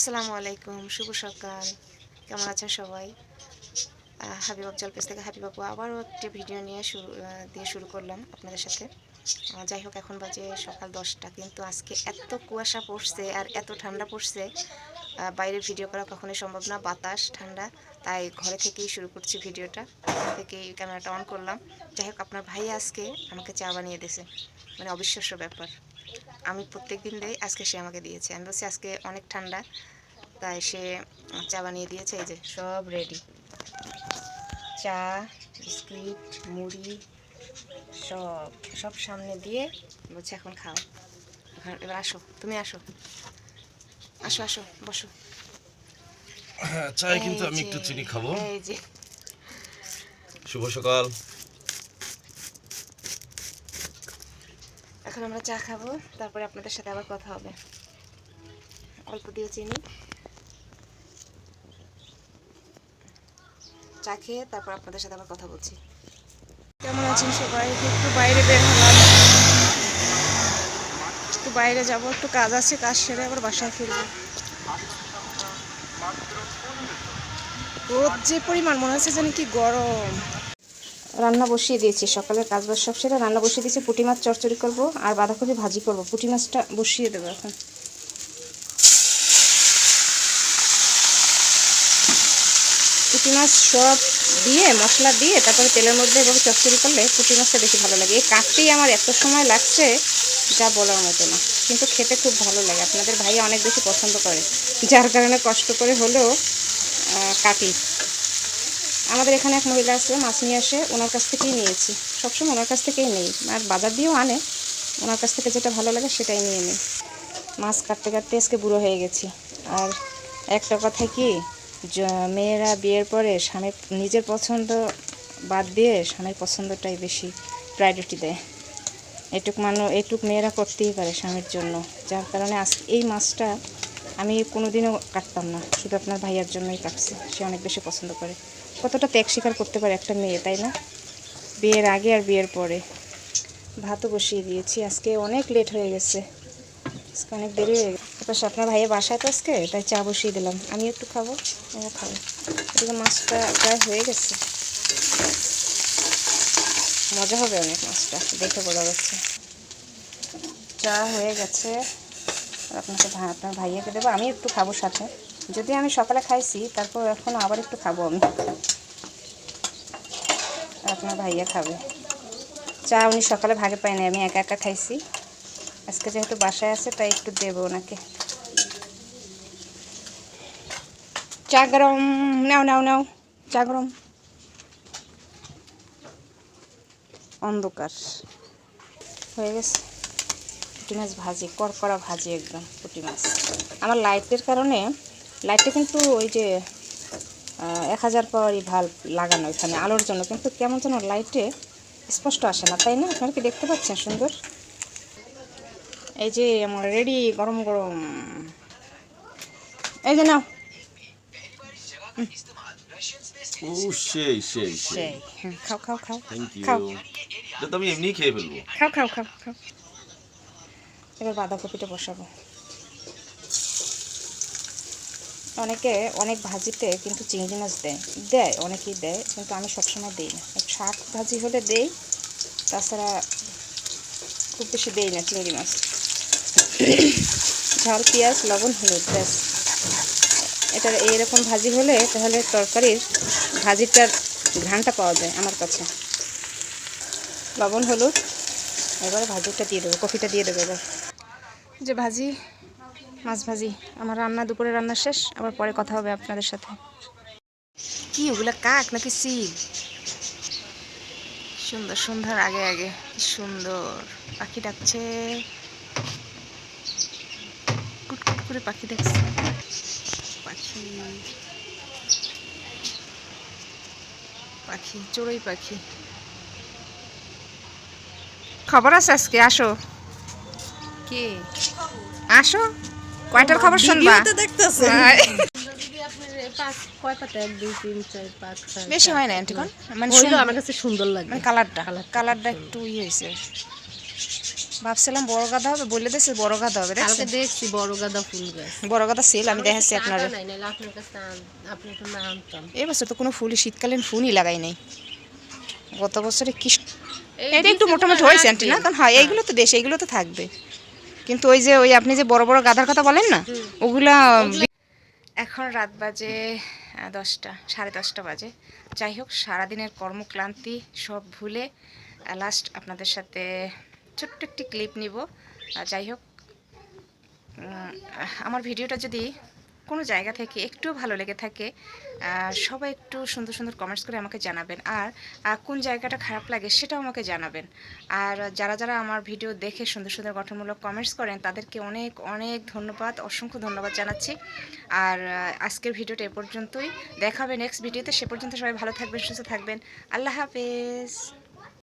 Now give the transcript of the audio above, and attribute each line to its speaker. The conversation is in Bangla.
Speaker 1: আসসালামু আলাইকুম, শুভ সকাল। কেমন আছেন সবাই? হাবিব আফজাল থেকে হাবিব আপু আবারও একটি ভিডিও নিয়ে শুরু দিয়ে শুরু করলাম আপনাদের সাথে। যাই হোক, এখন বাজে সকাল দশটা, কিন্তু আজকে এত কুয়াশা পড়ছে আর এত ঠান্ডা পড়ছে বাইরে ভিডিও করা কখনোই সম্ভব না, বাতাস, ঠান্ডা, তাই ঘরে থেকেই শুরু করছি ভিডিওটা ঘরে থেকেই ক্যামেরাটা অন করলাম। যাই হোক, আপনার ভাই আজকে আমাকে চা বানিয়ে দিয়েছে মানে অবিশ্বাস্য ব্যাপার। আমি প্রত্যেক দিন দেই আজকে সে আমাকে দিয়েছে। আমি বলছি আজকে অনেক ঠান্ডা। তাই সে চা বানিয়ে দিয়েছে এই যে সব রেডি চা বিস্কিট মুড়ি সব সব সামনে দিয়ে বলছে এখন খাও। এখন এবার আসো তুমি আসো। আসো আসো বসো।
Speaker 2: হ্যাঁ চাই কিন্তু আমি একটু চিনি খাব।
Speaker 1: এই যে।
Speaker 2: শুভ সকাল।
Speaker 1: এখন আমরা চা খাব, তারপরে আপনাদের সাথে আবার কথা হবে। অল্প দিয়ে চিনি। চা খেয়ে তারপর আপনাদের সাথে আবার কথা বলছি। কেমন আছেন সবাই? একটু বাইরে বের হলাম। একটু বাইরে যাব, একটু কাজ আছে, কাজ সেরে আবার বাসায় ফিরবো। রোদ যে পরিমাণ, মনে হচ্ছে যেন কি গরম। রান্না বসিয়ে দিয়েছি, সকালের কাজ বাজ সব সেরে রান্না বসিয়ে দিয়েছি, পুঁটি মাছ চচ্চড়ি করব আর বাঁধাকপি ভাজি করব। পুঁটি মাছটা বসিয়ে দেবো এখন। পুঁটি মাছ সব দিয়ে, মশলা দিয়ে তারপরে তেলের মধ্যে এভাবে চচ্চড়ি করলে পুঁটি মাছটা বেশি ভালো লাগে। এই কাটতেই আমার এত সময় লাগছে, যা বলার মতো না। কিন্তু খেতে খুব ভালো লাগে, আপনাদের ভাই অনেক বেশি পছন্দ করে। যার কারণে কষ্ট করে হলেও কাটি। আমাদের এখানে এক মহিলা আছে মাছ নিয়ে আসে ওনার কাছ থেকেই নিয়েছি। সবসময় ওনার কাছ থেকেই নেই। আর বাজার দিয়েও আনে, ওনার কাছ থেকে যেটা ভালো লাগে সেটাই নিয়ে নিই। মাছ কাটতে কাটতে আজকে বুড়ো হয়ে গেছি। আর একটা কথা কি মেয়েরা বিয়ের পরে স্বামীর, নিজের পছন্দ বাদ দিয়ে স্বামীর পছন্দটাই বেশি প্রায়োরিটি দেয়। এটুক মানুষ এটুক মেয়েরা করতেই পারে স্বামীর জন্য। যার কারণে আজ এই মাছটা আমি কোনোদিনও কাটতাম না। শুধু আপনার ভাইয়ার জন্যই কাটছি। সে অনেক বেশি পছন্দ করে। কতটা ত্যাগ স্বীকার করতে পারে একটা মেয়ে, তাই না? বিয়ের আগে আর বিয়ের পরে। ভাতও বসিয়ে দিয়েছি। আজকে অনেক লেট হয়ে গেছে। আজকে অনেক দেরি হয়ে গেছে। তারপর আপনার ভাইয়ের বাসায় তো আজকে? তাই চা বসিয়ে দিলাম। আমি একটু খাব ও খাব। এদিকে মাছটা প্রায় হয়ে গেছে। মজা হবে অনেক মাছটা। দেখে বোঝা যাচ্ছে। চা হয়ে গেছে। আর আপনাকে আপনার ভাইয়াকে দেবো, আমি একটু খাব সাথে। যদি আমি সকালে খাইছি, তারপর এখন আবার একটু খাব আমি। আপনার ভাইয়া খাবে। চা উনি সকালে ভাগে পায়নি, আমি একা একা খাইছি। আজকে যেহেতু বাসায় আছে, তাই একটু দেবো ওনাকে। চা গরম, নাও নাও নাও, চা গরম। অন্ধকার। হয়ে গেছে। পুঁটি মাছ ভাজি করকরা ভাজি একদম পুঁটি মাছ। আমার লাইটের কারণে লাইটটা কিন্তু ওই যে এক হাজার পাওয়ারই ভালো লাগানো এখানে আলোর জন্য। কিন্তু কেমন যেন লাইটে স্পষ্ট আসে না তাই না? আপনারা কি দেখতে পাচ্ছেন সুন্দর? এই যে আমার রেডি গরম গরম। এই যে নাও।
Speaker 2: সেই সেই সেই।
Speaker 1: সেই খাও খাও খাও। খাও।
Speaker 2: এটা এমনি খেয়ে ফেলব।
Speaker 1: খাও খাও খাও খাও। এবার বাঁধাকপিটা বসাবো। অনেকে অনেক ভাজিতে কিন্তু চিংড়ি মাছ দেয় দেয়, অনেকেই দেয়, কিন্তু আমি সবসময় দিই না। শাক ভাজি হলে দেই, তাছাড়া খুব বেশি দেই না চিংড়ি মাছ। ঝাল, পেঁয়াজ, লবণ, হলুদ, ব্যাস। এটা এইরকম ভাজি হলে তাহলে তরকারির ভাজিটার ঘ্রাণটা পাওয়া যায় আমার কাছে। লবণ, হলুদ, এবার ভাজিটা দিয়ে দেবো, কফিটা দিয়ে দেবো এবার। যে ভাজি, মাছ ভাজি। আমার রান্না দুপুরে রান্না শেষ। আবার পরে কথা হবে আপনাদের সাথে। কি, ওগুলা কাক নাকি সিল সুন্দর সন্ধ্যার আগে আগে। সুন্দর। পাখি ডাকছে। কুটকুট করে পাখি ডাকছে পাখি। পাখি, চড়ুই পাখি। খবর আছে আজকে? আসো। কে? আসো কয়টার খবর শুনবা? হ্যাঁ। বেশি হয় না আন্টি কোন? মানে
Speaker 3: আমার কাছে সুন্দর লাগে।
Speaker 1: মানে কালারটা কালারটা একটু ইয়ে হয়েছে। ভাবছিলাম বড় গাদা হবে বলে দিয়েছে বড় গাদা হবে
Speaker 3: কালকে দেখছি বড় গাঁদা ফুল গাছ।
Speaker 1: বড় গাদা সেল আমি দেখাচ্ছি আপনার। এই বছর তো কোনো ফুলই শীতকালীন ফুলই লাগাই নাই। গত বছরে কি এটা একটু মোটামুটি হয়েছে আন্টি না? কারণ হয় এইগুলো তো দেশ এইগুলো তো থাকবে। কিন্তু ওই যে ওই আপনি যে বড় বড় গাধার কথা বলেন না ওগুলা এখন রাত বাজে দশটা সাড়ে দশটা বাজে। যাই হোক সারাদিনের কর্মক্লান্তি সব ভুলে লাস্ট আপনাদের সাথে ছোট্ট একটি ক্লিপ নিব। আর যাই হোক আমার ভিডিওটা যদি কোনো জায়গা থেকে একটু ভালো লেগে থাকে সবাই একটু সুন্দর সুন্দর কমেন্টস করে আমাকে জানাবেন। আর কোন জায়গাটা খারাপ লাগে সেটাও আমাকে জানাবেন। আর যারা যারা আমার ভিডিও দেখে সুন্দর সুন্দর গঠনমূলক কমেন্টস করেন, তাদেরকে অনেক অনেক ধন্যবাদ, অসংখ্য ধন্যবাদ জানাচ্ছি। আর আজকের ভিডিওটা এ পর্যন্তই। দেখা হবে নেক্সট ভিডিওতে সে পর্যন্ত সবাই ভালো থাকবেন, সুস্থ থাকবেন। আল্লাহ হাফেজ।